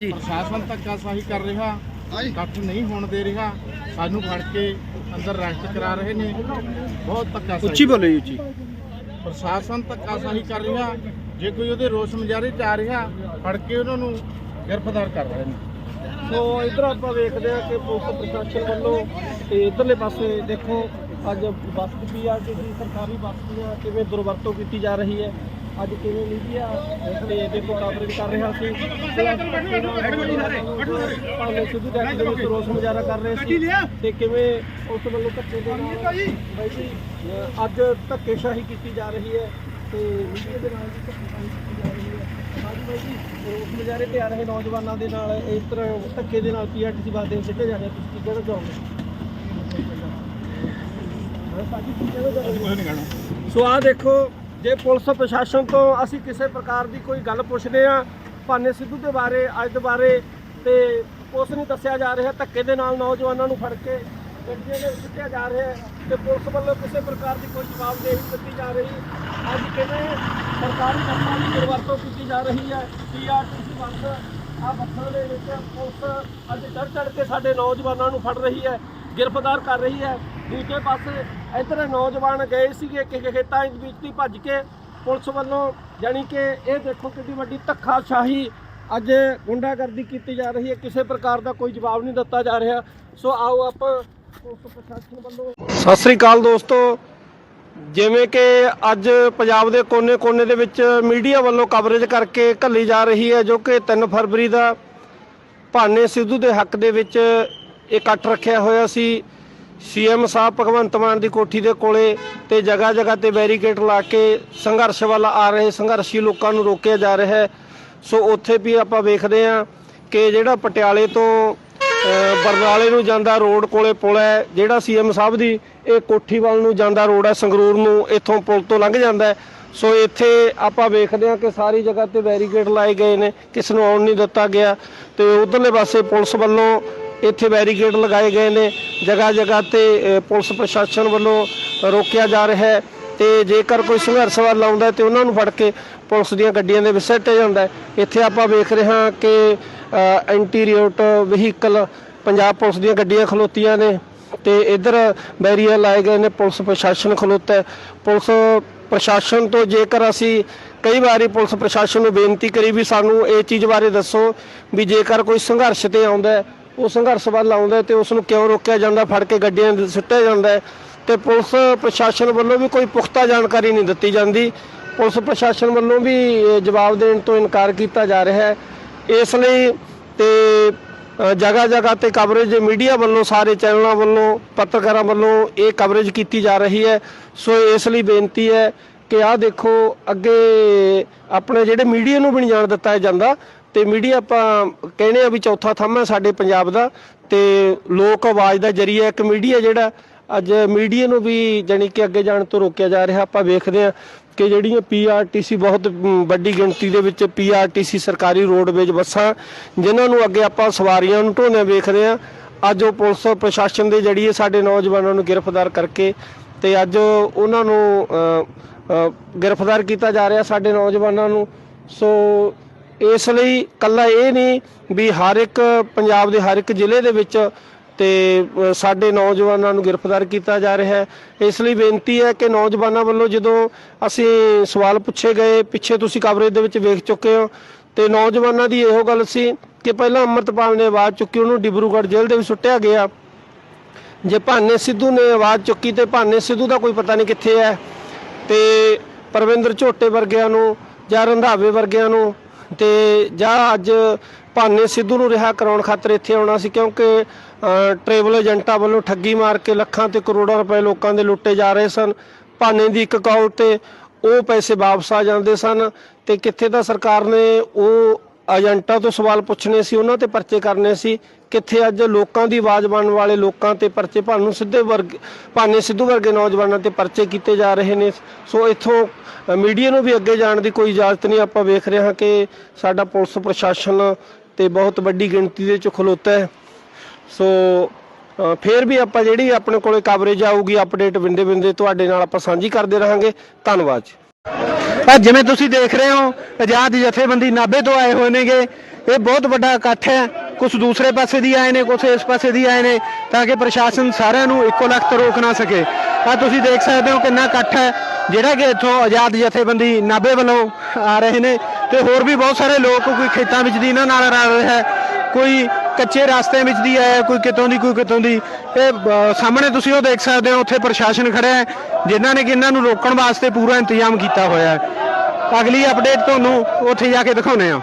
ਜੀ। ਪ੍ਰਸ਼ਾਸਨ ਧੱਕਾਸ਼ਾਹੀ ਕਰ ਰਿਹਾ ਇਕੱਠ ਨਹੀਂ ਹੋਣ ਦੇ ਰਿਹਾ ਸਾਨੂੰ ਫੜ ਕੇ ਅੰਦਰ ਅਰੈਸਟ ਕਰਾ ਰਹੇ ਨੇ। ਬਹੁਤ ਧੱਕਾਸ਼ਾਹੀ ਉੱਚੀ ਬੋਲੋ ਉੱਚੀ। ਪ੍ਰਸ਼ਾਸਨ ਧੱਕਾਸ਼ਾਹੀ ਕਰ ਰਿਹਾ ਜੇ ਕੋਈ ਉਹਦੇ ਰੋਸ ਮੁਜ਼ਾਹਰੇ ਚ ਆ ਰਿਹਾ ਫੜ ਕੇ ਉਹਨਾਂ ਨੂੰ ਗ੍ਰਿਫਤਾਰ ਕਰ ਰਹੇ ਨੇ। ਸੋ ਇਧਰ ਆਪਾਂ ਵੇਖਦੇ ਆ ਕਿ ਪੁਲਿਸ ਪ੍ਰਸ਼ਾਸਨ ਵੱਲੋਂ ਤੇ ਇਧਰਲੇ ਪਾਸੇ ਦੇਖੋ ਅੱਜ ਬੱਸ ਦੀ ਆ ਕਿ ਸਰਕਾਰੀ ਬੱਸ ਦੀਆਂ ਕਿਵੇਂ ਦੁਰਵਰਤੋਂ ਕੀਤੀ ਜਾ ਰਹੀ ਹੈ। ਅੱਜ ਕਿਵੇਂ ਮੀਡੀਆ ਤੇ ਇਹਦੇ ਕੋ ਕਵਰੇਜ ਕਰ ਰਿਹਾ ਸੀ। ਭਾਵੇਂ ਸਿੱਧੂ ਦੇ ਦੇ ਵਿੱਚ ਰੋਸ ਮੁਜ਼ਾਹਰਾ ਕਰ ਰਹੇ ਸੀ ਤੇ ਕਿਵੇਂ ਉਸ ਵੱਲੋਂ ਧੱਕੇ ਦੇ ਨਾਲ ਬਾਈ ਜੀ ਅੱਜ ਧੱਕੇਸ਼ਾਹੀ ਕੀਤੀ ਜਾ ਰਹੀ ਹੈ ਤੇ ਮੀਡੀਆ ਦੇ ਨਾਲ ਵੀ ਧੱਕੇਸ਼ਾਹੀ ਕੀਤੀ ਜਾ ਰਹੀ ਹੈ। ਹਾਂਜੀ ਬਾਈ ਜੀ ਰੋਸ ਮੁਜ਼ਾਹਰੇ ਤੇ ਆ ਰਹੇ ਨੌਜਵਾਨਾਂ ਦੇ ਨਾਲ ਇਸ ਤਰ੍ਹਾਂ ਧੱਕੇ ਦੇ ਨਾਲ ਪੀਆਰਟੀਸੀ ਬੱਸ ਦੇ ਸਿੱਟੇ ਜਾ ਰਹੇ ਤੁਸੀਂ ਕੀ ਕਹਿਣਾ ਚਾਹੋਗੇ? ਸੋ ਆ ਦੇਖੋ ਜੇ ਪੁਲਿਸ ਪ੍ਰਸ਼ਾਸਨ ਤੋਂ ਅਸੀਂ ਕਿਸੇ ਪ੍ਰਕਾਰ ਦੀ ਕੋਈ ਗੱਲ ਪੁੱਛਦੇ ਆ ਭਾਨੇ ਸਿੱਧੂ ਦੇ ਬਾਰੇ, ਅੱਜ ਦੇ ਬਾਰੇ, ਤੇ ਉਸ ਨੂੰ ਦੱਸਿਆ ਜਾ ਰਿਹਾ, ਧੱਕੇ ਦੇ ਨਾਲ ਨੌਜਵਾਨਾਂ ਨੂੰ ਫੜ ਕੇ ਗੱਡੀਆਂ ਦੇ ਸਿੱਟਿਆ ਜਾ ਰਿਹਾ ਹੈ ਤੇ ਪੁਲਿਸ ਵੱਲੋਂ ਕਿਸੇ ਪ੍ਰਕਾਰ ਦੀ ਕੋਈ ਜਵਾਬਦੇਹੀ ਦਿੱਤੀ ਜਾ ਰਹੀ ਅੱਜ ਕਿਵੇਂ ਸਰਕਾਰੀ ਬੱਸਾਂ ਦੀ ਦੁਰਵਰਤੋਂ ਕੀਤੀ ਜਾ ਰਹੀ ਹੈ? ਪੀਆਰਟੀਸੀ ਬੱਸ ਆ ਬੱਸਾਂ ਦੇ ਵਿੱਚ ਪੁਲਿਸ ਅੱਜ ਚੜ ਚੜ ਕੇ ਸਾਡੇ ਨੌਜਵਾਨਾਂ ਨੂੰ ਫੜ ਰਹੀ ਹੈ। ਗ੍ਰਿਫਤਾਰ ਕਰ ਰਹੀ ਹੈ। ਦੂਜੇ ਪਾਸੇ ਇੱਧਰ ਨੌਜਵਾਨ ਗਏ ਸੀਗੇ ਕਿ ਖੇਤਾਂ ਦੇ ਵਿੱਚ ਦੀ ਭੱਜ ਕੇ ਪੁਲਿਸ ਵੱਲੋਂ ਜਾਣੀ ਕਿ ਇਹ ਦੇਖੋ ਕਿੰਨੀ ਵੱਡੀ ਧੱਕਾਸ਼ਾਹੀ ਅੱਜ ਗੁੰਡਾਗਰਦੀ ਕੀਤੀ ਜਾ ਰਹੀ ਹੈ। ਕਿਸੇ ਪ੍ਰਕਾਰ ਦਾ ਕੋਈ ਜਵਾਬ ਨਹੀਂ ਦਿੱਤਾ ਜਾ ਰਿਹਾ। ਸੋ ਆਓ ਆਪਾਂ ਪੁਲਿਸ ਪ੍ਰਸ਼ਾਸਨ ਵੱਲੋਂ ਸਤਿ ਸ੍ਰੀ ਅਕਾਲ ਦੋਸਤੋ। ਜਿਵੇਂ ਕਿ ਅੱਜ ਪੰਜਾਬ ਦੇ ਕੋਨੇ-ਕੋਨੇ ਦੇ ਵਿੱਚ ਮੀਡੀਆ ਵੱਲੋਂ ਕਵਰੇਜ ਕਰਕੇ ਘੱਲੀ ਜਾ ਰਹੀ ਹੈ, ਜੋ ਕਿ 3 ਫਰਵਰੀ ਦਾ ਭਾਨੇ ਸਿੱਧੂ ਦੇ ਹੱਕ ਦੇ ਵਿੱਚ ਇਕੱਠ ਰੱਖਿਆ ਹੋਇਆ ਸੀ। ਸੀਐਮ ਸਾਹਿਬ ਭਗਵੰਤ ਮਾਨ ਦੀ ਕੋਠੀ ਦੇ ਕੋਲੇ ਤੇ ਜਗ੍ਹਾ ਜਗ੍ਹਾ ਤੇ ਬੈਰੀਕੇਡ ਲਾ ਕੇ ਸੰਘਰਸ਼ ਵੱਲ ਆ ਰਹੇ ਸੰਘਰਸ਼ੀ ਲੋਕਾਂ ਨੂੰ ਰੋਕਿਆ ਜਾ ਰਿਹਾ ਹੈ। ਸੋ ਉੱਥੇ ਵੀ ਆਪਾਂ ਵੇਖਦੇ ਹਾਂ ਕਿ ਜਿਹੜਾ ਪਟਿਆਲੇ ਤੋਂ ਬਰਨਾਲੇ ਨੂੰ ਜਾਂਦਾ ਰੋਡ ਕੋਲੇ ਪੁਲ ਹੈ, ਜਿਹੜਾ ਸੀਐਮ ਸਾਹਿਬ ਦੀ ਇਹ ਕੋਠੀ ਵੱਲ ਨੂੰ ਜਾਂਦਾ ਰੋਡ ਹੈ, ਸੰਗਰੂਰ ਨੂੰ ਇੱਥੋਂ ਪੁਲ ਤੋਂ ਲੰਘ ਜਾਂਦਾ ਹੈ। ਸੋ ਇੱਥੇ ਆਪਾਂ ਵੇਖਦੇ ਹਾਂ ਕਿ ਸਾਰੀ ਜਗ੍ਹਾ ਤੇ ਬੈਰੀਕੇਡ ਲਾਏ ਗਏ ਨੇ, ਕਿਸ ਨੂੰ ਆਉਣ ਨਹੀਂ ਦਿੱਤਾ ਗਿਆ। ਤੇ ਉਧਰਲੇ ਪਾਸੇ ਪੁਲਿਸ ਵੱਲੋਂ ਇੱਥੇ ਬੈਰੀਕੇਡ ਲਗਾਏ ਗਏ ਨੇ। ਜਗ੍ਹਾ ਜਗ੍ਹਾ ਤੇ ਪੁਲਿਸ ਪ੍ਰਸ਼ਾਸਨ ਵੱਲੋਂ ਰੋਕਿਆ ਜਾ ਰਿਹਾ ਹੈ ਤੇ ਜੇਕਰ ਕੋਈ ਸੰਘਰਸ਼ ਵੱਲ ਆਉਂਦਾ ਹੈ ਤੇ ਉਹਨਾਂ ਨੂੰ ਫੜ ਕੇ ਪੁਲਿਸ ਦੀਆਂ ਗੱਡੀਆਂ ਦੇ ਵਿੱਚ ਸੱਟਿਆ ਜਾਂਦਾ ਇੱਥੇ ਆਪਾਂ ਵੇਖ ਰਹੇ ਹਾਂ ਕਿ ਐਂਟੀਰੀਓਟ ਵਹੀਕਲ ਪੰਜਾਬ ਪੁਲਿਸ ਦੀਆਂ ਗੱਡੀਆਂ ਖਲੋਤੀਆਂ ਨੇ ਤੇ ਇਧਰ ਬੈਰੀਅਰ ਲਾਏ ਗਏ ਨੇ, ਪੁਲਿਸ ਪ੍ਰਸ਼ਾਸਨ ਖਲੋਤਾ ਪੁਲਿਸ ਪ੍ਰਸ਼ਾਸਨ ਤੋਂ ਜੇਕਰ ਅਸੀਂ ਕਈ ਵਾਰੀ ਪੁਲਿਸ ਪ੍ਰਸ਼ਾਸਨ ਨੂੰ ਬੇਨਤੀ ਕਰੀ ਵੀ ਸਾਨੂੰ ਇਹ ਚੀਜ਼ ਬਾਰੇ ਦੱਸੋ ਵੀ ਜੇਕਰ ਕੋਈ ਸੰਘਰਸ਼ ਤੇ ਆਉਂਦਾ ਉਹ ਸੰਘਰਸ਼ ਵੱਲ ਆਉਂਦਾ ਹੈ ਤੇ ਉਸ ਨੂੰ ਕਿਉਂ ਰੋਕਿਆ ਜਾਂਦਾ? ਫੜ ਕੇ ਗੱਡੀਆਂ ਦੇ ਸੁੱਟਿਆ ਜਾਂਦਾ ਹੈ ਤੇ ਪੁਲਿਸ ਪ੍ਰਸ਼ਾਸਨ ਵੱਲੋਂ ਵੀ ਕੋਈ ਪੁਖਤਾ ਜਾਣਕਾਰੀ ਨਹੀਂ ਦਿੱਤੀ ਜਾਂਦੀ। ਪੁਲਿਸ ਪ੍ਰਸ਼ਾਸਨ ਵੱਲੋਂ ਵੀ ਜਵਾਬ ਦੇਣ ਤੋਂ ਇਨਕਾਰ ਕੀਤਾ ਜਾ ਰਿਹਾ ਹੈ। ਇਸ ਲਈ ਤੇ ਜਗ੍ਹਾ ਜਗ੍ਹਾ ਤੇ ਕਵਰੇਜ ਮੀਡੀਆ ਵੱਲੋਂ, ਸਾਰੇ ਚੈਨਲਾਂ ਵੱਲੋਂ, ਪੱਤਰਕਾਰਾਂ ਵੱਲੋਂ ਇਹ ਕਵਰੇਜ ਕੀਤੀ ਜਾ ਰਹੀ ਹੈ। ਸੋ ਇਸ ਲਈ ਬੇਨਤੀ ਹੈ ਕਿ ਆਹ ਦੇਖੋ, ਅੱਗੇ ਆਪਣੇ ਜਿਹੜੇ ਮੀਡੀਆ ਨੂੰ ਵੀ ਨਹੀਂ ਜਾਣ ਦਿੱਤਾ ਜਾਂਦਾ ਤੇ ਮੀਡੀਆ ਆਪਾਂ ਕਹਿੰਦੇ ਆ ਵੀ ਚੌਥਾ ਥੰਮ ਹੈ ਸਾਡੇ ਪੰਜਾਬ ਦਾ ਤੇ ਲੋਕ ਆਵਾਜ਼ ਦਾ ਜਰੀਆ ਇੱਕ ਮੀਡੀਆ ਜਿਹੜਾ ਅੱਜ ਮੀਡੀਆ ਨੂੰ ਵੀ ਜਾਣੀ ਕਿ ਅੱਗੇ ਜਾਣ ਤੋਂ ਰੋਕਿਆ ਜਾ ਰਿਹਾ, ਆਪਾਂ ਵੇਖਦੇ ਹਾਂ ਕਿ ਜਿਹੜੀਆਂ ਪੀਆਰਟੀਸੀ ਬਹੁਤ ਵੱਡੀ ਗਿਣਤੀ ਦੇ ਵਿੱਚ ਪੀਆਰਟੀਸੀ ਸਰਕਾਰੀ ਰੋਡਵੇਜ ਬੱਸਾਂ ਜਿਨ੍ਹਾਂ ਨੂੰ ਅੱਗੇ ਆਪਾਂ ਸਵਾਰੀਆਂ ਨੂੰ ਢੋਣੇ ਵੇਖਦੇ ਹਾਂ। ਅੱਜ ਉਹ ਪੁਲਿਸ ਪ੍ਰਸ਼ਾਸਨ ਦੇ ਜਰੀਏ ਸਾਡੇ ਨੌਜਵਾਨਾਂ ਨੂੰ ਗ੍ਰਿਫਤਾਰ ਕਰਕੇ ਤੇ ਅੱਜ ਉਹਨਾਂ ਨੂੰ ਗ੍ਰਿਫਤਾਰ ਕੀਤਾ ਜਾ ਰਿਹਾ ਸਾਡੇ ਨੌਜਵਾਨਾਂ ਨੂੰ। ਸੋ ਇਸ ਲਈ ਕੱਲਾ ਇਹ ਨਹੀਂ ਵੀ ਹਰ ਇੱਕ ਪੰਜਾਬ ਦੇ ਹਰ ਇੱਕ ਜ਼ਿਲ੍ਹੇ ਦੇ ਵਿੱਚ ਤੇ ਸਾਡੇ ਨੌਜਵਾਨਾਂ ਨੂੰ ਗ੍ਰਿਫਤਾਰ ਕੀਤਾ ਜਾ ਰਿਹਾ ਹੈ। ਇਸ ਲਈ ਬੇਨਤੀ ਹੈ ਕਿ ਨੌਜਵਾਨਾਂ ਵੱਲੋਂ ਜਦੋਂ ਅਸੀਂ ਸਵਾਲ ਪੁੱਛੇ ਗਏ, ਪਿੱਛੇ ਤੁਸੀਂ ਕਵਰੇਜ ਦੇ ਵਿੱਚ ਵੇਖ ਚੁੱਕੇ ਹੋ ਤੇ ਨੌਜਵਾਨਾਂ ਦੀ ਇਹੋ ਗੱਲ ਸੀ ਕਿ ਪਹਿਲਾਂ ਅੰਮ੍ਰਿਤਪਾਲ ਨੇ ਆਵਾਜ਼ ਚੁੱਕੀ, ਉਹਨੂੰ ਡਿਬਰੂਗੜ੍ਹ ਜੇਲ੍ਹ ਦੇ ਵਿੱਚ ਸੁੱਟਿਆ ਗਿਆ। ਜੇ ਭਾਨੇ ਸਿੱਧੂ ਨੇ ਆਵਾਜ਼ ਚੁੱਕੀ ਤੇ ਭਾਨੇ ਸਿੱਧੂ ਦਾ ਕੋਈ ਪਤਾ ਨਹੀਂ ਕਿੱਥੇ ਹੈ ਤੇ ਪਰਵਿੰਦਰ ਝੋਟੇ ਵਰਗਿਆਂ ਨੂੰ ਜਾਂ ਰੰਧਾਵੇ ਵਰਗਿਆਂ ਨੂੰ ਤੇ ਜਾਂ ਅੱਜ ਭਾਨੇ ਸਿੱਧੂ ਨੂੰ ਰਿਹਾ ਕਰਾਉਣ ਖਾਤਰ ਇੱਥੇ ਆਉਣਾ ਸੀ ਕਿਉਂਕਿ ਅ, ਟਰੈਵਲ ਏਜੰਟਾਂ ਵੱਲੋਂ ਠੱਗੀ ਮਾਰ ਕੇ ਲੱਖਾਂ ਤੇ ਕਰੋੜਾਂ ਰੁਪਏ ਲੋਕਾਂ ਦੇ ਲੁੱਟੇ ਜਾ ਰਹੇ ਸਨ। ਭਾਨੇ ਦੀ ਇੱਕ ਅਕਾਊਂਟ ਤੇ ਉਹ ਪੈਸੇ ਵਾਪਸ ਆ ਜਾਂਦੇ ਸਨ ਤੇ ਕਿੱਥੇ ਤਾਂ ਸਰਕਾਰ ਨੇ ਉਹ ਏਜੰਟਾਂ ਤੋਂ ਸਵਾਲ ਪੁੱਛਣੇ ਸੀ ਉਹਨਾਂ ਤੇ ਪਰਚੇ ਕਰਨੇ ਸੀ ਕਿੱਥੇ ਅੱਜ ਲੋਕਾਂ ਦੀ ਆਵਾਜ਼ ਬਣਨ ਵਾਲੇ ਲੋਕਾਂ ਤੇ ਪਰਚੇ ਭਾਨੂੰ ਸਿੱਧੇ ਵਰਗ ਭਾਨੇ ਸਿੱਧੂ ਵਰਗੇ ਨੌਜਵਾਨਾਂ ਤੇ ਪਰਚੇ ਕੀਤੇ ਜਾ ਰਹੇ ਨੇ। ਸੋ ਇੱਥੋਂ ਮੀਡੀਆ ਨੂੰ ਵੀ ਅੱਗੇ ਜਾਣ ਦੀ ਕੋਈ ਇਜਾਜ਼ਤ ਨਹੀਂ। ਆਪਾਂ ਵੇਖ ਰਹੇ ਹਾਂ ਕਿ ਸਾਡਾ ਪੁਲਿਸ ਪ੍ਰਸ਼ਾਸਨ ਤੇ ਬਹੁਤ ਵੱਡੀ ਗਿਣਤੀ ਦੇ ਚ ਖਲੋਤਾ ਹੈ। ਸੋ ਅ, ਫੇਰ ਵੀ ਆਪਾਂ ਜਿਹੜੀ ਆਪਣੇ ਕੋਲੇ ਕਵਰੇਜ ਆਊਗੀ ਅਪਡੇਟ ਵਿੰਦੇ ਵਿੰਦੇ ਤੁਹਾਡੇ ਨਾਲ ਆਪਾਂ ਸਾਂਝੀ ਕਰਦੇ ਰਹਾਂਗੇ। ਧੰਨਵਾਦ ਜੀ। ਪਰ ਜਿਵੇਂ ਤੁਸੀਂ ਦੇਖ ਰਹੇ ਹੋ, ਆਜ਼ਾਦ ਜਥੇਬੰਦੀ ਨਾਭੇ ਤੋਂ ਆਏ ਹੋਏ ਨੇਗੇ, ਇਹ ਬਹੁਤ ਵੱਡਾ ਇਕੱਠ ਹੈ। ਕੁਝ ਦੂਸਰੇ ਪਾਸੇ ਦੀ ਆਏ ਨੇ ਕੁਝ ਇਸ ਪਾਸੇ ਦੀ ਆਏ ਨੇ, ਤਾਂ ਕਿ ਪ੍ਰਸ਼ਾਸਨ ਸਾਰਿਆਂ ਨੂੰ ਇੱਕੋ ਲਖਤ ਰੋਕ ਨਾ ਸਕੇ। ਆ ਤੁਸੀਂ ਦੇਖ ਸਕਦੇ ਹੋ ਕਿੰਨਾ ਇਕੱਠ ਹੈ, ਜਿਹੜਾ ਕਿ ਇੱਥੋਂ ਆਜ਼ਾਦ ਜਥੇਬੰਦੀ ਨਾਭੇ ਵੱਲੋਂ ਆ ਰਹੇ ਨੇ। ਤੇ ਹੋਰ ਵੀ ਬਹੁਤ ਸਾਰੇ ਲੋਕ ਕੋਈ ਖੇਤਾਂ ਵਿੱਚ ਦੀ ਇਹਨਾਂ ਨਾਲ ਰਲ ਰਿਹਾ ਹੈ, ਕੋਈ ਕੱਚੇ ਰਸਤਿਆਂ ਵਿੱਚ ਦੀ ਆਇਆ ਕੋਈ ਕਿਤੋਂ ਦੀ, ਕੋਈ ਕਿਤੋਂ ਦੀ। ਇਹ ਸਾਹਮਣੇ ਤੁਸੀਂ ਉਹ ਦੇਖ ਸਕਦੇ ਹੋ, ਉੱਥੇ ਪ੍ਰਸ਼ਾਸਨ ਖੜਿਆ ਹੈ, ਜਿਨ੍ਹਾਂ ਨੇ ਕਿ ਇਹਨਾਂ ਨੂੰ ਰੋਕਣ ਵਾਸਤੇ ਪੂਰਾ ਇੰਤਜ਼ਾਮ ਕੀਤਾ ਹੋਇਆ ਹੈ। ਅਗਲੀ ਅਪਡੇਟ ਤੁਹਾਨੂੰ ਉੱਥੇ ਜਾ ਕੇ ਦਿਖਾਉਂਦੇ ਹਾਂ।